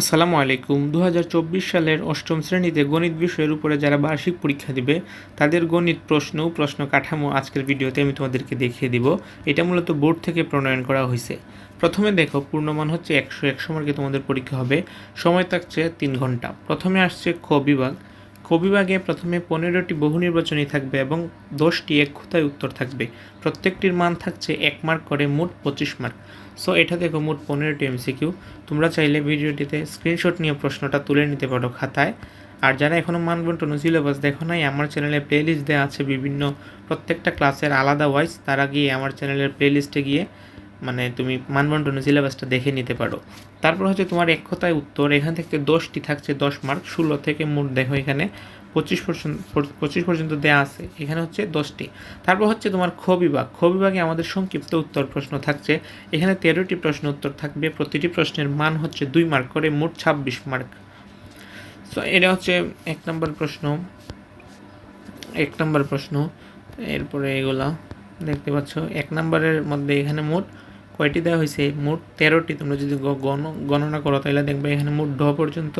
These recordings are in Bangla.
আসসালামু আলাইকুম। দু হাজার চব্বিশ সালের অষ্টম শ্রেণীতে গণিত বিষয়ের উপরে যারা বার্ষিক পরীক্ষা দিবে, তাদের গণিত প্রশ্ন প্রশ্ন কাঠামো আজকের ভিডিওতে আমি তোমাদেরকে দেখিয়ে দিব। এটা মূলত বোর্ড থেকে প্রণয়ন করা হয়েছে। প্রথমে দেখো, পূর্ণমান হচ্ছে একশো একশো মার্কে তোমাদের পরীক্ষা হবে। সময় থাকছে তিন ঘণ্টা। প্রথমে আসছে খ বিভাগ। খ বিভাগে প্রথমে পনেরোটি বহু নির্বাচনী থাকবে এবং দশটি এক খুতায় উত্তর থাকবে। প্রত্যেকটির মান থাকছে এক মার্ক করে মোট পঁচিশ মার্ক সো এটা দেখো মোট পনেরোটি এমসিকিউ তোমরা চাইলে ভিডিওটিতে স্ক্রিনশট নিয়ে প্রশ্নটা তুলে নিতে পারো খাতায়। আর যারা এখনও মানবন্টন সিলেবাস দেখো নাই, আমার চ্যানেলে প্লেলিস্ট দেওয়া আছে বিভিন্ন প্রত্যেকটা ক্লাসের আলাদা ওয়াইজ তারা গিয়ে আমার চ্যানেলের প্লেলিস্টে গিয়ে মানে তুমি মানবন্টন সিলেবাসটা দেখে নিতে পারো। তারপর হচ্ছে তোমার এক কথায় উত্তর, এখান থেকে দশটি থাকছে, দশ মার্ক ষোলো থেকে মোট দেখো এখানে পঁচিশ পর্যন্ত পঁচিশ পর্যন্ত দেওয়া আছে, এখানে হচ্ছে দশটি। তারপর হচ্ছে তোমার খ বিভাগ, খ বিভাগে আমাদের সংক্ষিপ্ত উত্তর প্রশ্ন থাকছে, এখানে তেরোটি প্রশ্ন উত্তর থাকবে, প্রতিটি প্রশ্নের মান হচ্ছে দুই মার্ক করে মোট ছাব্বিশ মার্ক তো এটা হচ্ছে এক নম্বর প্রশ্ন, এক নম্বর প্রশ্ন, এরপরে এগুলা দেখতে পাচ্ছ, এক নম্বরের মধ্যে এখানে মোট কয়টি দেওয়া হয়েছে? মোট তেরোটি। তোমরা যদি গণ, গণনা করো তাহলে দেখবে এখানে মোট ড পর্যন্ত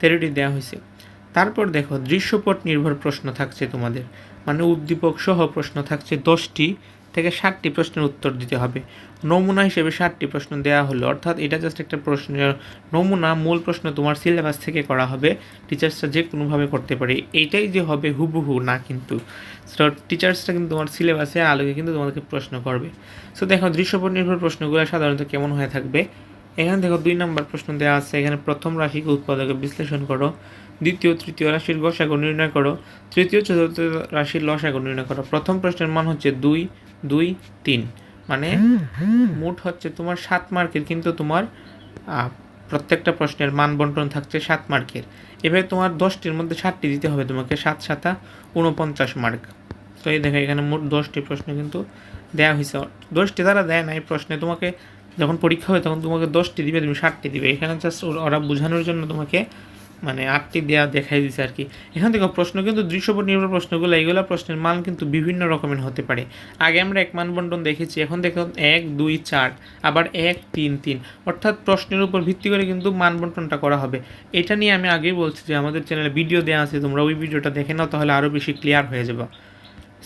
তেরোটি দেওয়া হয়েছে। তারপর দেখো, দৃশ্যপট নির্ভর প্রশ্ন থাকছে তোমাদের। মানে উদ্দীপক সহ প্রশ্ন থাকছে দশটি। থেকে ষাটটি প্রশ্নের উত্তর দিতে হবে। নমুনা হিসেবে ষাটটি প্রশ্ন দেওয়া হলো। অর্থাৎ এটা জাস্ট একটা প্রশ্ন নমুনা মূল প্রশ্ন তোমার সিলেবাস থেকে করা হবে। টিচার্সরা যে কোনোভাবে করতে পারে এইটাই যে হবে হুবহু না কিন্তু। সো টিচার্সরা কিন্তু তোমার সিলেবাসে আলোকে কিন্তু তোমাদেরকে প্রশ্ন করবে। সো দেখো দৃশ্যপট নির্ভর প্রশ্নগুলো সাধারণত কেমন হয়ে থাকবে? এখানে দেখো দুই নম্বর প্রশ্ন দেওয়া আছে, এখানে প্রথম রাশিকে উৎপাদকে বিশ্লেষণ করো, দ্বিতীয়, তৃতীয় রাশির গসাগু নির্ণয় করো, তৃতীয়, চতুর্থ রাশির লসাগু নির্ণয় করো। প্রথম প্রশ্নের মান হচ্ছে দুই দুই, তিন। মানে মোট হচ্ছে তোমার সাত মার্কের, কিন্তু তোমার প্রত্যেকটা প্রশ্নের মান বন্টন থাকছে সাত মার্কের। এভাবে তোমার দশটির মধ্যে সাতটি দিতে হবে তোমাকে, সাত, সাতা উনপঞ্চাশ মার্ক। তো এই দেখো, এখানে মোট দশটি প্রশ্ন কিন্তু দেওয়া হয়েছে দশটি তারা দেয় না এই প্রশ্নে তোমাকে যখন পরীক্ষা হয় তখন তোমাকে দশটি দিবে, তুমি ষাটটি দিবে। এখানে জাস্ট ওরা বোঝানোর জন্য তোমাকে মানে আটটি দেওয়া দেখাই দিছে আর কি এখান থেকে প্রশ্ন কিন্তু দৃশ্যপট নির্ভর প্রশ্নগুলো, এইগুলো প্রশ্নের মান কিন্তু বিভিন্ন রকমের হতে পারে। আগে আমরা এক মান বন্টন দেখেছি, এখন দেখো এক, দুই, চার, আবার এক, তিন তিন। অর্থাৎ প্রশ্নের উপর ভিত্তি করে কিন্তু মান বন্টনটা করা হবে। এটা নিয়ে আমি আগেই বলছি যে আমাদের চ্যানেলে ভিডিও দেওয়া আছে, তোমরা ওই ভিডিওটা দেখে নাও, তাহলে আরও বেশি ক্লিয়ার হয়ে যাবে।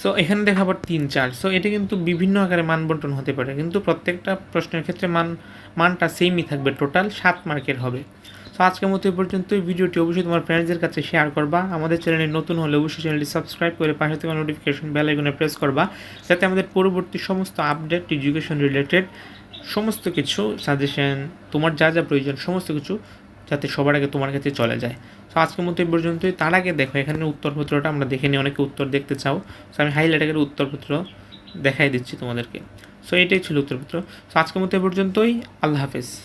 সো এখানে দেখা আবার তিন চার। সো এটা কিন্তু বিভিন্ন আকারে মান বন্টন হতে পারে। কিন্তু প্রত্যেকটা প্রশ্নের ক্ষেত্রে মান, মানটা সেমই থাকবে। টোটাল সাত মার্কের হবে। সো আজকের মতো এই পর্যন্ত এই ভিডিওটি অবশ্যই তোমার ফ্রেন্ডসদের কাছে শেয়ার করবা। আমাদের চ্যানেলে নতুন হলে অবশ্যই চ্যানেলটি সাবস্ক্রাইব করে পাশে থেকে নোটিফিকেশন বেল আইকনে প্রেস করবা। যাতে আমাদের পরবর্তী সমস্ত আপডেট এডুকেশন রিলেটেড সমস্ত কিছু সাজেশন তোমার যা যা প্রয়োজন, সমস্ত কিছু যাতে সবার আগে তোমার কাছে চলে যায়। তো আজকের মতো এই পর্যন্তই। তার আগে দেখো, এখানে উত্তরপত্রটা আমরা দেখে নিই অনেকে উত্তর দেখতে চাও। সো আমি হাইলাইট করে উত্তরপত্র দেখাই দিচ্ছি তোমাদেরকে। সো এটাই ছিল উত্তরপত্র। সো আজকের মতো এই পর্যন্তই। আল্লাহ হাফেজ।